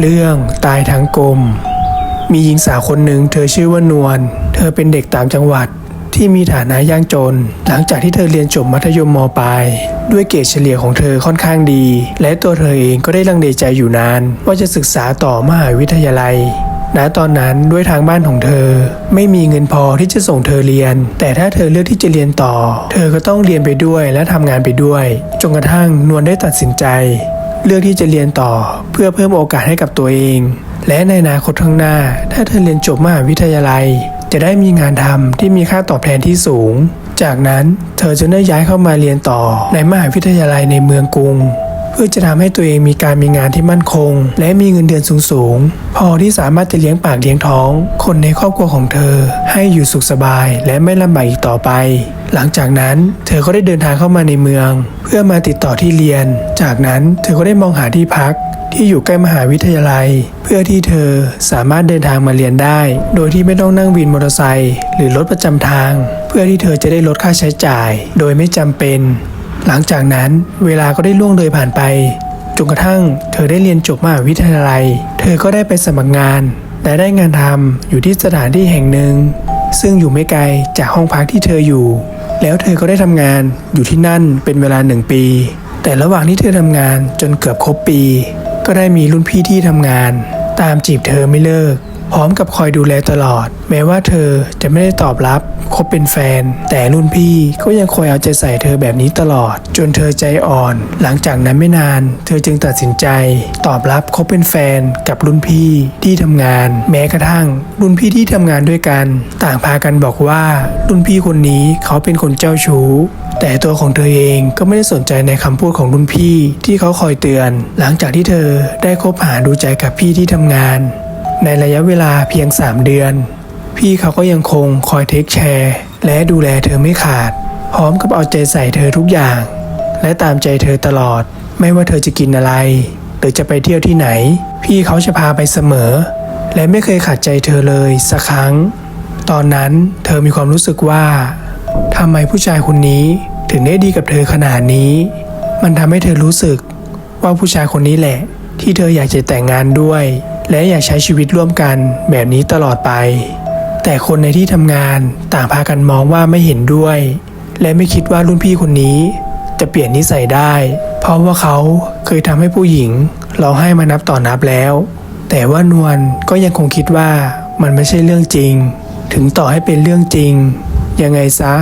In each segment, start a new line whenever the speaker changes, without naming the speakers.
เรื่องตายทั้งกลม มีหญิงสาวคนหนึ่งเธอชื่อว่านวล เธอเป็นเด็กต่างจังหวัดที่มีฐานะยากจน หลังจากที่เธอเรียนจบมัธยมมปลายด้วยเกรดเฉลี่ยของเธอค่อนข้างดี และตัวเธอเองก็ได้ลังเลใจอยู่นาน ว่าจะศึกษาต่อมหาวิทยาลัยณตอนนั้นด้วยทางบ้านของเธอ ไม่มีเงินพอที่จะส่งเธอเรียน แต่ถ้าเธอเลือกที่จะเรียนต่อ เธอก็ต้องเรียนไปด้วยและทำงานไปด้วยจนกระทั่งนวลได้ตัดสินใจ เลือกที่จะเรียนต่อเพื่อเพิ่มโอกาสให้กับตัวเอง และในอนาคตข้างหน้า ถ้าเธอเรียนจบมหาวิทยาลัย จะได้มีงานทำที่มีค่าตอบแทนที่สูง จากนั้นเธอจะได้ย้ายเข้ามาเรียนต่อในมหาวิทยาลัยในเมืองกรุง เพื่อจะทำให้ตัวเองมีการมีงานที่มั่นคง และมีเงินเดือนสูงๆ พอที่สามารถจะเลี้ยงปากเลี้ยงท้อง คนในครอบครัวของเธอ ให้อยู่สุขสบายและไม่ลำบากอีกต่อไป หลังจากนั้นเธอก็ได้เดินทางเข้ามาในเมือง เพื่อมาติดต่อที่เรียน จากนั้นเธอก็ได้มองหาที่พักที่อยู่ใกล้มหาวิทยาลัย เพื่อที่เธอสามารถเดินทางมาเรียนได้ โดยที่ไม่ต้องนั่งวินมอเตอร์ไซค์หรือรถประจำทาง เพื่อที่เธอจะได้ลดค่าใช้จ่าย โดยไม่จำเป็น หลังจากนั้นเวลาก็ได้ล่วงเลยผ่านไปจนกระทั่งเธอได้เรียนจบมหาวิทยาลัย เธอก็ได้ไปสมัครงาน และได้งานทำอยู่ที่สถานที่แห่งหนึ่ง ซึ่งอยู่ไม่ไกลจากห้องพักที่เธออยู่ แล้วเธอก็ได้ทำงานอยู่ที่นั่นเป็นเวลาหนึ่งปี แต่ระหว่างที่เธอทำงานจนเกือบครบปี ก็ได้มีรุ่นพี่ที่ทำงาน ตามจีบเธอไม่เลิก พร้อมกับคอยดูแลตลอด แม้ว่าเธอจะไม่ได้ตอบรับคบเป็นแฟน แต่รุ่นพี่ก็ยังคอยเอาใจใส่เธอแบบนี้ตลอด จนเธอใจอ่อน หลังจากนั้นไม่นาน เธอจึงตัดสินใจ ตอบรับคบเป็นแฟนกับรุ่นพี่ที่ทำงาน แม้กระทั่ง รุ่นพี่ที่ทำงานด้วยกัน ต่างพากันบอกว่า รุ่นพี่คนนี้เขาเป็นคนเจ้าชู้แต่ตัวของเธอเองก็ไม่ได้สนใจในคำพูดของรุ่นพี่ที่เขาคอยเตือน หลังจากที่เธอได้คบหาดูใจกับพี่ที่ทำงาน ในระยะเวลาเพียง 3 เดือน พี่เขาก็ยังคงคอยเทคแชร์ และดูแลเธอไม่ขาด พร้อมกับเอาใจใส่เธอทุกอย่าง และตามใจเธอตลอด ไม่ว่าเธอจะกินอะไร หรือจะไปเที่ยวที่ไหน พี่เขาจะพาไปเสมอ และไม่เคยขัดใจเธอเลยสักครั้ง ตอนนั้นเธอมีความรู้สึกว่าทำไมผู้ชายคนนี้ถึงได้ดีกับเธอขนาดนี้ มันทำให้เธอรู้สึกว่าผู้ชายคนนี้แหละ ที่เธออยากจะแต่งงานด้วย และอยากใช้ชีวิตร่วมกันแบบนี้ตลอดไป แต่คนในที่ทำงานต่างพากันมองว่าไม่เห็นด้วย และไม่คิดว่ารุ่นพี่คนนี้ จะเปลี่ยนนิสัยได้ เพราะว่าเขาเคยทำให้ผู้หญิงร้องไห้มานับต่อนับแล้ว แต่ว่านวลก็ยังคงคิดว่ามันไม่ใช่เรื่องจริง ถึงต่อให้เป็นเรื่องจริง ยังไงซะ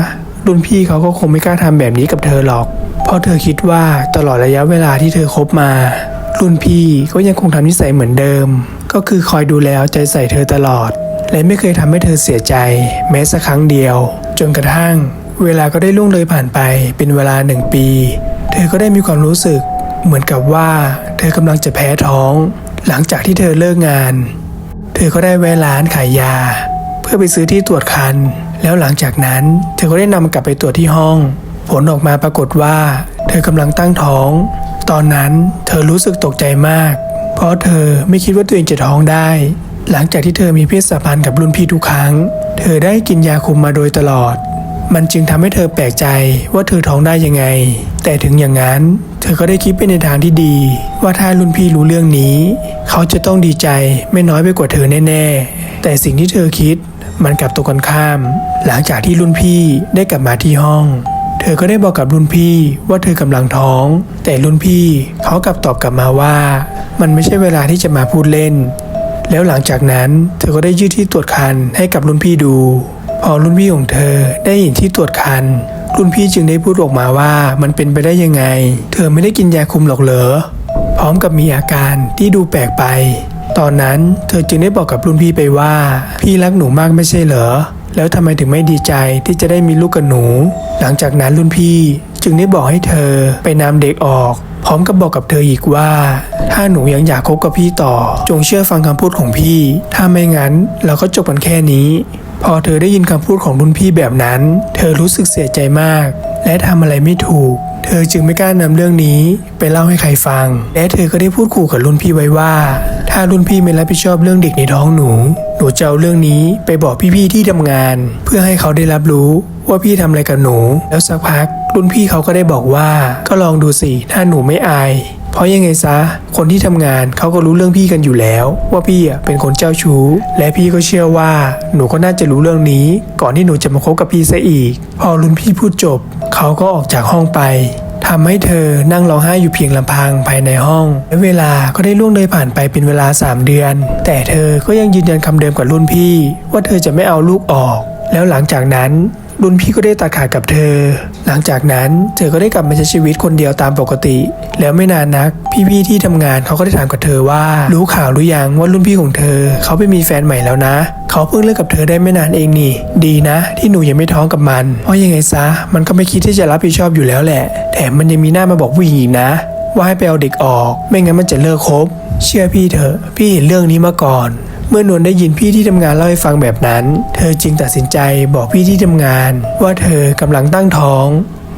รุ่นพี่เขาก็คงไม่กล้าทำแบบนี้กับเธอหรอก เพราะเธอคิดว่าตลอดระยะเวลาที่เธอคบมา รุ่นพี่ก็ยังคงทำนิสัยเหมือนเดิม ก็คือคอยดูแลเอาใจใส่เธอตลอด และไม่เคยทำให้เธอเสียใจ แม้สักครั้งเดียว จนกระทั่ง เวลาก็ได้ล่วงเลยผ่านไป เป็นเวลาหนึ่งปี เธอก็ได้มีความรู้สึก เหมือนกับว่า เธอกำลังจะแพ้ท้อง หลังจากที่เธอเลิกงาน เธอก็ได้แวะร้านขายยา เพื่อไปซื้อที่ตรวจคัน แล้วหลังจากนั้น เธอก็ได้นำกลับไปตรวจที่ห้อง ผลออกมาปรากฏว่า เธอกำลังตั้งท้อง ตอนนั้นเธอรู้สึกตกใจมาก เพราะเธอไม่คิดว่าตัวเองจะท้องได้ หลังจากที่เธอมีเพศสัมพันธ์กับรุ่นพี่ทุกครั้ง เธอได้กินยาคุมมาโดยตลอด มันจึงทำให้เธอแปลกใจว่าเธอท้องได้ยังไง แต่ถึงอย่างนั้น เธอก็ได้คิดไปในทางที่ดี ว่าถ้ารุ่นพี่รู้เรื่องนี้ เขาจะต้องดีใจไม่น้อยไปกว่าเธอแน่ ๆ แต่สิ่งที่เธอคิดมันกลับตรงกันข้าม หลังจากที่รุ่นพี่ได้กลับมาที่ห้อง เธอก็ได้บอกกับรุ่นพี่ว่าเธอกำลังท้อง แต่รุ่นพี่เขากลับตอบกลับมาว่า มันไม่ใช่เวลาที่จะมาพูดเล่น แล้วหลังจากนั้นเธอก็ได้ยื่นที่ตรวจคันให้กับรุ่นพี่ดู พอรุ่นพี่ของเธอได้เห็นที่ตรวจคันรุ่นพี่จึงได้พูดออกมาว่ามันเป็นไปได้ยังไง เธอไม่ได้กินยาคุมหรอกเหรอ พร้อมกับมีอาการที่ดูแปลกไป ตอนนั้นเธอจึงได้บอกกับรุ่นพี่ไปว่า พี่รักหนูมากไม่ใช่เหรอ แล้วทำไมถึงไม่ดีใจที่จะได้มีลูกกับหนู หลังจากนั้นรุ่นพี่จึงได้บอกให้เธอไปนำเด็กออก พร้อมกับบอกกับเธออีกว่า ถ้าหนูยังอยากคบกับพี่ต่อ จงเชื่อฟังคำพูดของพี่ ถ้าไม่งั้นเราก็จบกันแค่นี้ พอเธอได้ยินคำพูดของรุ่นพี่แบบนั้น เธอรู้สึกเสียใจมาก และทำอะไรไม่ถูก เธอจึงไม่กล้านำเรื่องนี้ไปเล่าให้ใครฟัง และเธอก็ได้พูดขู่กับรุ่นพี่ไว้ว่า ถ้ารุ่นพี่ไม่รับผิดชอบเรื่องเด็กในท้องหนู หนูจะเอาเรื่องนี้ไปบอกพี่ๆที่ทำงาน เพื่อให้เขาได้รับรู้ว่าพี่ทำอะไรกับหนู แล้วสักพัก รุ่นพี่เขาก็ได้บอกว่า ก็ลองดูสิ ถ้าหนูไม่อาย เพราะยังไงซะ คนที่ทำงานเขาก็รู้เรื่องพี่กันอยู่แล้ว ว่าพี่อะเป็นคนเจ้าชู้ และพี่ก็เชื่อว่า หนูก็น่าจะรู้เรื่องนี้ ก่อนที่หนูจะมาคบกับพี่ซะอีก พอรุ่นพี่พูดจบ เขาก็ออกจากห้องไปทำให้เธอนั่งร้องไห้อยู่เพียงลำพังภายในห้อง และเวลาก็ได้ล่วงเลยผ่านไปเป็นเวลา 3 เดือน แต่เธอก็ยังยืนยันคำเดิมกับรุ่นพี่ ว่าเธอจะไม่เอาลูกออก แล้วหลังจากนั้น รุ่นพี่ก็ได้ตัดขาดกับเธอ หลังจากนั้นเธอก็ได้กลับมาใช้ชีวิตคนเดียวตามปกติ แล้วไม่นานนัก พี่ๆที่ทำงานเขาก็ได้ถามกับเธอว่า รู้ข่าวหรือยังว่ารุ่นพี่ของเธอ เขาไปมีแฟนใหม่แล้วนะ เขาเพิ่งเลิกกับเธอได้ไม่นานเองนี่ ดีนะ ที่หนูยังไม่ท้องกับมัน เพราะยังไงซะ มันก็ไม่คิดที่จะรับผิดชอบอยู่แล้วแหละ แถมมันยังมีหน้ามาบอกผู้หญิงอีกนะ ว่าให้ไปเอาเด็กออก ไม่งั้นมันจะเลิกคบ เชื่อพี่เถอะ พี่เห็นเรื่องนี้มาก่อน เมื่อนวลได้ยินพี่ที่ทำงานเล่าให้ฟังแบบนั้น เธอจึงตัดสินใจบอกพี่ที่ทำงาน ว่าเธอกำลังตั้งท้อง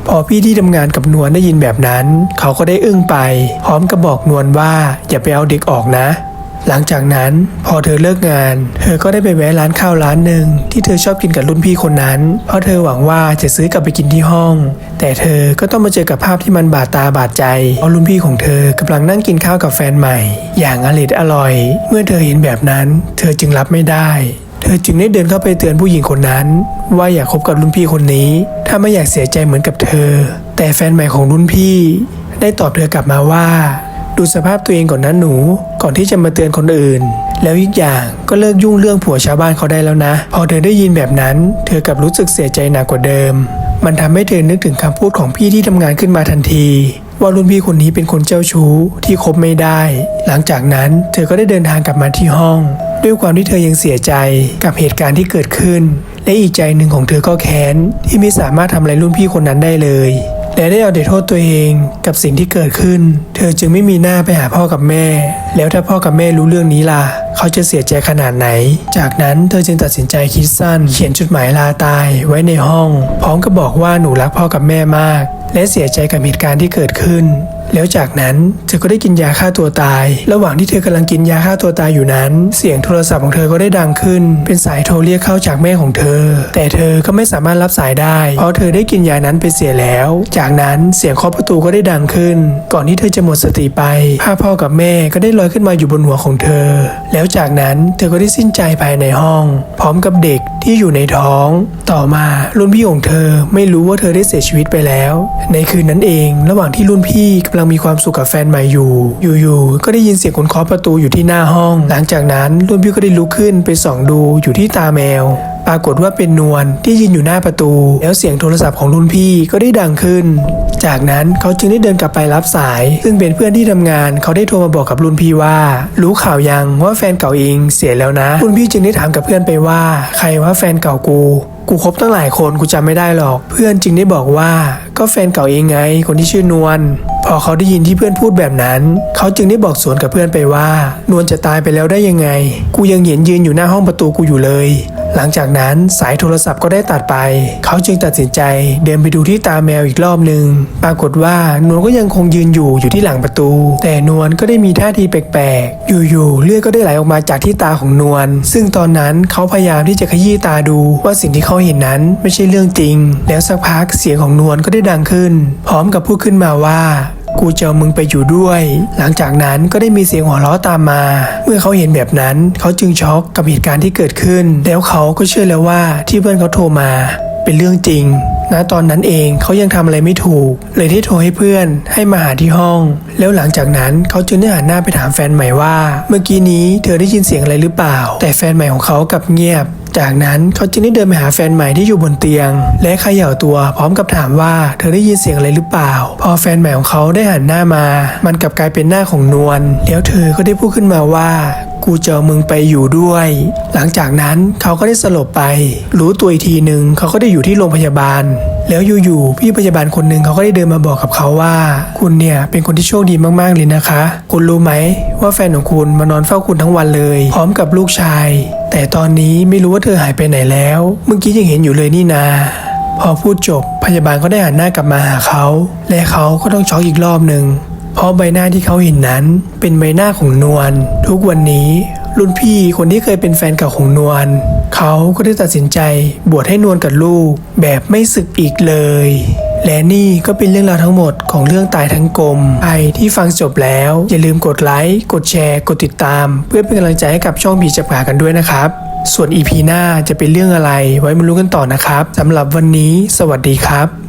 พอพี่ที่ทำงานกับนวลได้ยินแบบนั้น เขาก็ได้อึ้งไป พร้อมกับบอกนวลว่าอย่าไปเอาเด็กออกนะ หลังจากนั้นพอเธอเลิกงาน เธอก็ได้ไปแวะร้านข้าวร้านหนึ่งที่เธอชอบกินกับรุ่นพี่คนนั้น เพราะเธอหวังว่าจะซื้อกลับไปกินที่ห้อง แต่เธอก็ต้องมาเจอกับภาพที่มันบาดตาบาดใจเพราะรุ่นพี่ของเธอกำลังนั่งกินข้าวกับแฟนใหม่ อย่างอร่อยอร่อย เมื่อเธอเห็นแบบนั้น เธอจึงรับไม่ได้เธอจึงได้เดินเข้าไปเตือนผู้หญิงคนนั้น ว่าอย่าคบกับรุ่นพี่คนนี้ ถ้าไม่อยากเสียใจเหมือนกับเธอ แต่แฟนใหม่ของรุ่นพี่ ได้ตอบเธอกลับมาว่า ดูสภาพตัวเองก่อนนะหนู ก่อนที่จะมาเตือนคนอื่น แล้วอีกอย่างก็เลิกยุ่งเรื่องผัวชาวบ้านเขาได้แล้วนะ พอเธอได้ยินแบบนั้น เธอกลับรู้สึกเสียใจหนักกว่าเดิม มันทำให้เธอนึกถึงคำพูดของพี่ที่ทำงานขึ้นมาทันทีว่ารุ่นพี่คนนี้เป็นคนเจ้าชู้ที่คบไม่ได้ หลังจากนั้นเธอก็ได้เดินทางกลับมาที่ห้อง ด้วยความที่เธอยังเสียใจกับเหตุการณ์ที่เกิดขึ้น และอีกใจหนึ่งของเธอก็แค้นที่ไม่สามารถทำอะไรรุ่นพี่คนนั้นได้เลย และได้เอาแต่โทษตัวเองกับสิ่งที่เกิดขึ้น เธอจึงไม่มีหน้าไปหาพ่อกับแม่ แล้วถ้าพ่อกับแม่รู้เรื่องนี้ล่ะ เขาจะเสียใจขนาดไหน จากนั้นเธอจึงตัดสินใจคิดสั้น เขียนจดหมายลาตายไว้ในห้อง พร้อมกับบอกว่าหนูรักพ่อกับแม่มาก และเสียใจกับเหตุการณ์ที่เกิดขึ้น แล้วจากนั้นเธอก็ได้กินยาฆ่าตัวตาย ระหว่างที่เธอกำลังกินยาฆ่าตัวตายอยู่นั้น เสียงโทรศัพท์ของเธอก็ได้ดังขึ้น เป็นสายโทรเรียกเข้าจากแม่ของเธอ แต่เธอก็ไม่สามารถรับสายได้ เพราะเธอได้กินยานั้นไปเสียแล้ว จากนั้นเสียงเคาะประตูก็ได้ดังขึ้น ก่อนที่เธอจะหมดสติไปภาพพ่อกับแม่ก็ได้ลอยขึ้นมาอยู่บนหัวของเธอ แล้วจากนั้นเธอก็ได้สิ้นใจภายในห้อง พร้อมกับเด็กที่อยู่ในท้อง ต่อมารุ่นพี่ของเธอไม่รู้ว่าเธอได้เสียชีวิตไปแล้ว ในคืนนั้นเอง ระหว่างที่รุ่นพี่กำลังมีความสุขกับแฟนใหม่อยู่ อยู่ๆ ก็ได้ยินเสียงคนเคาะประตูอยู่ที่หน้าห้อง หลังจากนั้นรุ่นพี่ก็ได้ลุกขึ้นไปส่องดูอยู่ที่ตาแมว ปรากฏว่าเป็นนวลที่ยืนอยู่หน้าประตู แล้วเสียงโทรศัพท์ของรุ่นพี่ก็ได้ดังขึ้น จากนั้นเขาจึงได้เดินกลับไปรับสาย ซึ่งเป็นเพื่อนที่ทำงานเขาได้โทรมาบอกกับรุ่นพี่ว่า รู้ข่าวยังว่าแฟนเก่าเองเสียแล้วนะ รุ่นพี่จึงได้ถามกับเพื่อนไปว่า ใครว่าแฟนเก่ากูกูคบตั้งหลายคนกูจำไม่ได้หรอก เพื่อนจึงได้บอกว่าก็แฟนเก่าเองไง คนที่ชื่อนวลพอเขาได้ยินที่เพื่อนพูดแบบนั้น เขาจึงได้บอกสวนกับเพื่อนไปว่า นวลจะตายไปแล้วได้ยังไง กูยังเห็นยืนอยู่หน้าห้องประตูกูอยู่เลย หลังจากนั้นสายโทรศัพท์ก็ได้ตัดไป เขาจึงตัดสินใจเดินไปดูที่ตาแมวอีกรอบหนึ่งปรากฏว่านวลก็ยังคงยืนอยู่อยู่ที่หลังประตู แต่นวลก็ได้มีท่าทีแปลกๆ อยู่ๆเลือดก็ได้ไหลออกมาจากที่ตาของนวลซึ่งตอนนั้นเขาพยายามที่จะขยี้ตาดูว่าสิ่งที่เขาเห็นนั้นไม่ใช่เรื่องจริง แล้วสักพักเสียงของนวลก็ได้ดังขึ้น พร้อมกับพูดขึ้นมาว่า กูจะเอามึงไปอยู่ด้วย หลังจากนั้นก็ได้มีเสียงหัวเราะตามมา เมื่อเขาเห็นแบบนั้น เขาจึงช็อกกับเหตุการณ์ที่เกิดขึ้น แล้วเขาก็เชื่อแล้วว่าที่เพื่อนเขาโทรมาเป็นเรื่องจริงณตอนนั้นเองเขายังทำอะไรไม่ถูก เลยได้โทรให้เพื่อนให้มาหาที่ห้อง แล้วหลังจากนั้นเขาจึงได้หันหน้าไปถามแฟนใหม่ว่า เมื่อกี้นี้เธอได้ยินเสียงอะไรหรือเปล่า แต่แฟนใหม่ของเขากลับเงียบจากนั้นเขาจึงได้เดินไปหาแฟนใหม่ที่อยู่บนเตียง และเขย่าตัวพร้อมกับถามว่าเธอได้ยินเสียงอะไรหรือเปล่า พอแฟนใหม่ของเขาได้หันหน้ามา มันกลับกลายเป็นหน้าของนวลแล้วเธอก็ได้พูดขึ้นมาว่ากูจะเอามึงไปอยู่ด้วย หลังจากนั้นเขาก็ได้สลบไป รู้ตัวอีกทีหนึ่งเขาก็ได้อยู่ที่โรงพยาบาล แล้วอยู่ๆพี่พยาบาลคนหนึ่งเขาก็ได้เดินมาบอกกับเขาว่า คุณเนี่ยเป็นคนที่โชคดีมากๆเลยนะคะ คุณรู้ไหมว่าแฟนของคุณมานอนเฝ้าคุณทั้งวันเลย พร้อมกับลูกชาย แต่ตอนนี้ไม่รู้ว่าเธอหายไปไหนแล้ว เมื่อกี้ยังเห็นอยู่เลยนี่นา พอพูดจบพยาบาลก็ได้หันหน้ากลับมาหาเขา และเขาก็ต้องช็อกอีกรอบหนึ่งเพราะใบหน้าที่เขาเห็นนั้น เป็นใบหน้าของนวลทุกวันนี้ รุ่นพี่คนที่เคยเป็นแฟนเก่าของนวลเขาก็ได้ตัดสินใจบวชให้นวลกับลูกแบบไม่สึกอีกเลย และนี่ก็เป็นเรื่องราวทั้งหมดของเรื่องตายทั้งกลมใครที่ฟังจบแล้ว อย่าลืมกดไลค์ กดแชร์ กดติดตาม เพื่อเป็นกำลังใจให้กับช่องผีจับผากันด้วยนะครับ ส่วนอีพีหน้าจะเป็นเรื่องอะไรไว้มารู้กันต่อนะครับสำหรับวันนี้ สวัสดีครับ